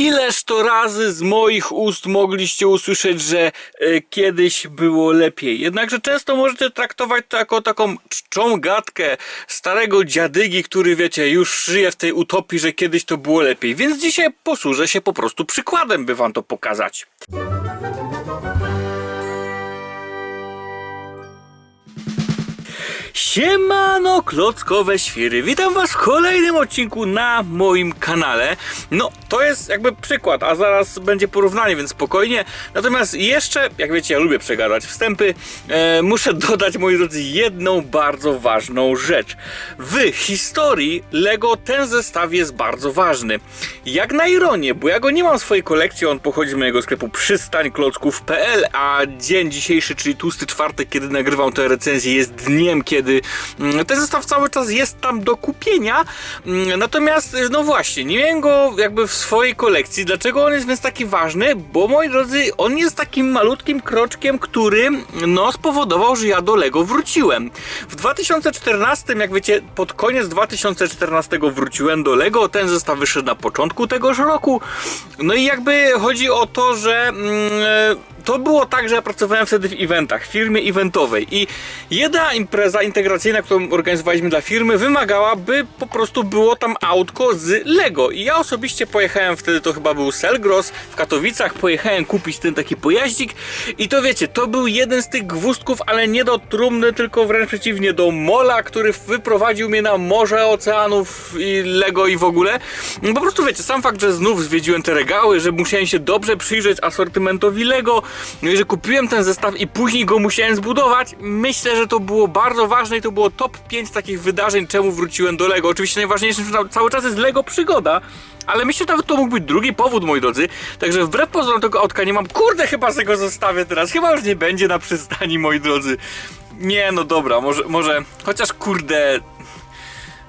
Ileż to razy z moich ust mogliście usłyszeć, że e, kiedyś było lepiej. Jednakże często możecie traktować to jako taką czczą gadkę starego dziadygi, który wiecie, już żyje w tej utopii, że kiedyś to było lepiej. Więc dzisiaj posłużę się po prostu przykładem, by wam to pokazać. Siemano klockowe świry, witam was w kolejnym odcinku na moim kanale. No, to jest jakby przykład, a zaraz będzie porównanie, więc spokojnie. Natomiast jeszcze, jak wiecie, ja lubię przegadać wstępy. E, Muszę dodać, moi drodzy, jedną bardzo ważną rzecz. W historii LEGO ten zestaw jest bardzo ważny. Jak na ironię, bo ja go nie mam w swojej kolekcji, on pochodzi z mojego sklepu przystańklocków.pl A dzień dzisiejszy, czyli tłusty czwartek, kiedy nagrywam tę recenzję, jest dniem, kiedy mm, ten zestaw cały czas jest tam do kupienia. Mm, Natomiast, no właśnie, nie miałem go jakby w swojej kolekcji. Dlaczego on jest więc taki ważny? Bo moi drodzy, on jest takim malutkim kroczkiem, który no spowodował, że ja do Lego wróciłem. W 2014, jak wiecie, pod koniec 2014 wróciłem do Lego. Ten zestaw wyszedł na początku tegoż roku. No i jakby chodzi o to, że mm, to było tak, że ja pracowałem wtedy w eventach, w firmie eventowej i jedna impreza integracyjna, którą organizowaliśmy dla firmy, wymagała, by po prostu było tam autko z Lego. I ja osobiście pojechałem wtedy, to chyba był Selgros w Katowicach, pojechałem kupić ten taki pojaździk i to wiecie, to był jeden z tych gwózdków, ale nie do trumny, tylko wręcz przeciwnie, do mola, który wyprowadził mnie na morze oceanów i Lego i w ogóle. No Po prostu wiecie, sam fakt, że znów zwiedziłem te regały, że musiałem się dobrze przyjrzeć asortymentowi Lego, no i że kupiłem ten zestaw i później go musiałem zbudować, myślę, że to było bardzo ważne i to było top 5 takich wydarzeń, czemu wróciłem do Lego. Oczywiście najważniejszym ca- cały czas jest Lego przygoda, ale myślę, że nawet to mógł być drugi powód, moi drodzy. Także wbrew pozorom tego autka nie mam. Kurde, chyba z go zostawię teraz. Chyba już nie będzie na przystani, moi drodzy. Nie, no dobra, może, może, chociaż kurde...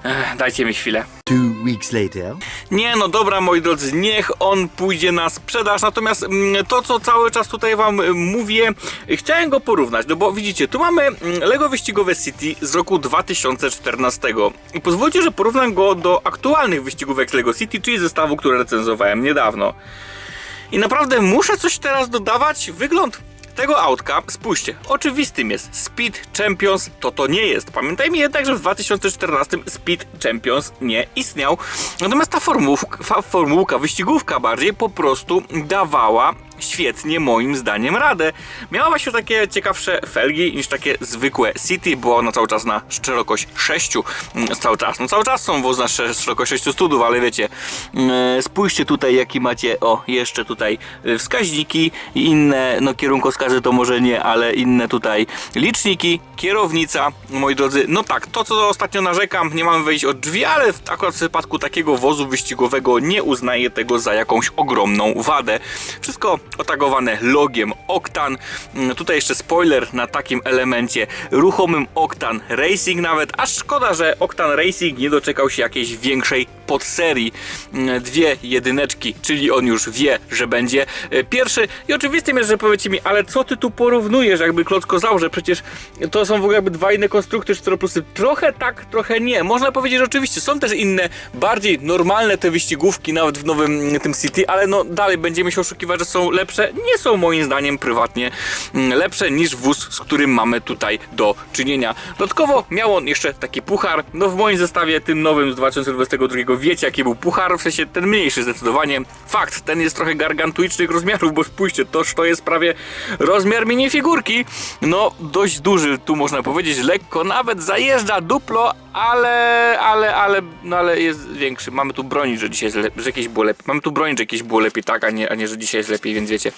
Ech, dajcie mi chwilę. Two weeks later. Nie, no dobra, moi drodzy, niech on pójdzie na sprzedaż. Natomiast mm, to, co cały czas tutaj Wam y, mówię, chciałem go porównać, no bo widzicie, tu mamy mm, Lego wyścigowe City z roku 2014. I pozwólcie, że porównam go do aktualnych wyścigówek Lego City, czyli zestawu, który recenzowałem niedawno. I naprawdę muszę coś teraz dodawać. Wygląd tego autka, spójrzcie, oczywistym jest Speed Champions, to to nie jest. Pamiętajmy jednak, że w 2014 Speed Champions nie istniał. Natomiast ta formułka, formułka wyścigówka bardziej po prostu dawała świetnie moim zdaniem radę. Miała właśnie takie ciekawsze felgi niż takie zwykłe City, było ona cały czas na szerokość 6 mm, cały czas, no cały czas są wozy na sze- szerokość 6 studów, ale wiecie mm, spójrzcie tutaj jaki macie, o jeszcze tutaj y, wskaźniki inne, no kierunkowskazy to może nie, ale inne tutaj liczniki, kierownica, moi drodzy, no tak, to co ostatnio narzekam, nie mamy wejść od drzwi, ale w, akurat w przypadku takiego wozu wyścigowego nie uznaję tego za jakąś ogromną wadę. Wszystko otagowane logiem Octan. Mm, Tutaj jeszcze spoiler na takim elemencie ruchomym Octan Racing nawet. Aż szkoda, że Octan Racing nie doczekał się jakiejś większej podserii. Mm, Dwie jedyneczki, czyli on już wie, że będzie e, pierwszy. I oczywistym jest, że powiecie mi, ale co ty tu porównujesz, jakby klocko że przecież to są w ogóle jakby dwa inne konstrukty 4 plusy. Trochę tak, trochę nie. Można powiedzieć, że oczywiście są też inne, bardziej normalne te wyścigówki, nawet w nowym mm, tym City, ale no dalej będziemy się oszukiwać, że są lepsze. Nie są moim zdaniem prywatnie mm, lepsze niż wóz, z którym mamy tutaj do czynienia. Dodatkowo miał on jeszcze taki puchar. No w moim zestawie tym nowym z 2022 wiecie jaki był puchar, w sensie ten mniejszy zdecydowanie. Fakt, ten jest trochę gargantuicznych rozmiarów, bo spójrzcie, toż to jest prawie rozmiar minifigurki. No dość duży, tu można powiedzieć, lekko nawet zajeżdża duplo, ale, ale, ale, no ale jest większy. Mamy tu bronić, że dzisiaj jest le- że jakieś było lepiej. Mamy tu bronić, że jakieś było lepiej, tak, a nie, a nie, że dzisiaj jest lepiej, więc wiecie.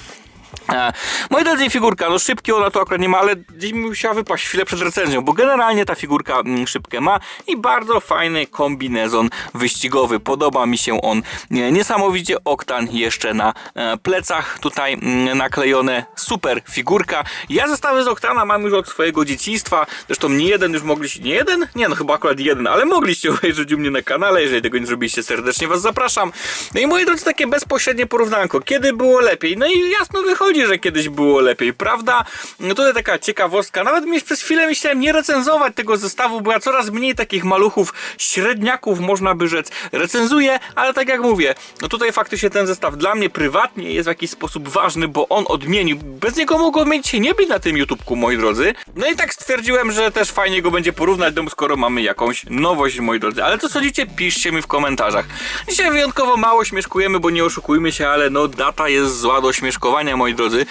E, Moi drodzy, figurka, no szybkie ona to akurat nie ma, ale gdzieś mi musiała wypaść chwilę przed recenzją, bo generalnie ta figurka mm, szybkę ma i bardzo fajny kombinezon wyścigowy. Podoba mi się on niesamowicie. Oktan jeszcze na e, plecach tutaj mm, naklejone. Super figurka. Ja zestawy z Oktana mam już od swojego dzieciństwa. Zresztą nie jeden już mogliście, nie jeden? Nie, no chyba akurat jeden, ale mogliście obejrzeć u mnie na kanale. Jeżeli tego nie zrobiliście, serdecznie Was zapraszam. No i moi drodzy, takie bezpośrednie porównanko. Kiedy było lepiej? No i jasno wychodzi chodzi, że kiedyś było lepiej, prawda? No tutaj taka ciekawostka, nawet mi przez chwilę myślałem nie recenzować tego zestawu, bo ja coraz mniej takich maluchów, średniaków można by rzec, recenzuję, ale tak jak mówię, no tutaj faktycznie ten zestaw dla mnie prywatnie jest w jakiś sposób ważny, bo on odmienił, bez niego mogło odmienić się nie być na tym YouTubeku, moi drodzy. No i tak stwierdziłem, że też fajnie go będzie porównać, no skoro mamy jakąś nowość, moi drodzy. Ale co sądzicie? Piszcie mi w komentarzach. Dzisiaj wyjątkowo mało śmieszkujemy, bo nie oszukujmy się, ale no data jest zła do śmieszkowania, moi drodzy.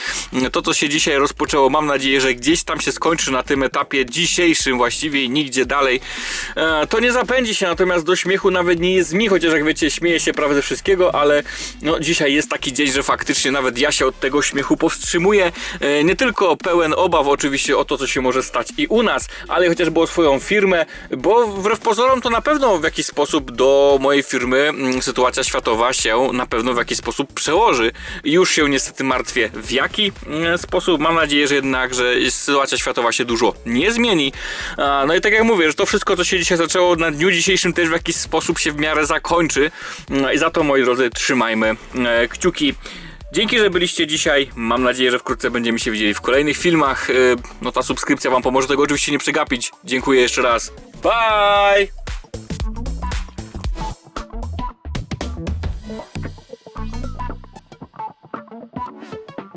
To, co się dzisiaj rozpoczęło, mam nadzieję, że gdzieś tam się skończy na tym etapie dzisiejszym właściwie i nigdzie dalej. E, to nie zapędzi się, natomiast do śmiechu nawet nie jest mi, chociaż jak wiecie, śmieję się prawie ze wszystkiego, ale no dzisiaj jest taki dzień, że faktycznie nawet ja się od tego śmiechu powstrzymuję. E, nie tylko pełen obaw oczywiście o to, co się może stać i u nas, ale chociażby o swoją firmę, bo wbrew pozorom to na pewno w jakiś sposób do mojej firmy mm, sytuacja światowa się na pewno w jakiś sposób przełoży. Już się niestety martwię w jaki mm, sposób. Mam nadzieję, że jednak, że sytuacja światowa się dużo nie zmieni. No i tak jak mówię, że to wszystko, co się dzisiaj zaczęło na dniu dzisiejszym też w jakiś sposób się w miarę zakończy. No I za to, moi drodzy, trzymajmy e, kciuki. Dzięki, że byliście dzisiaj. Mam nadzieję, że wkrótce będziemy się widzieli w kolejnych filmach. E, No ta subskrypcja Wam pomoże tego oczywiście nie przegapić. Dziękuję jeszcze raz. Bye!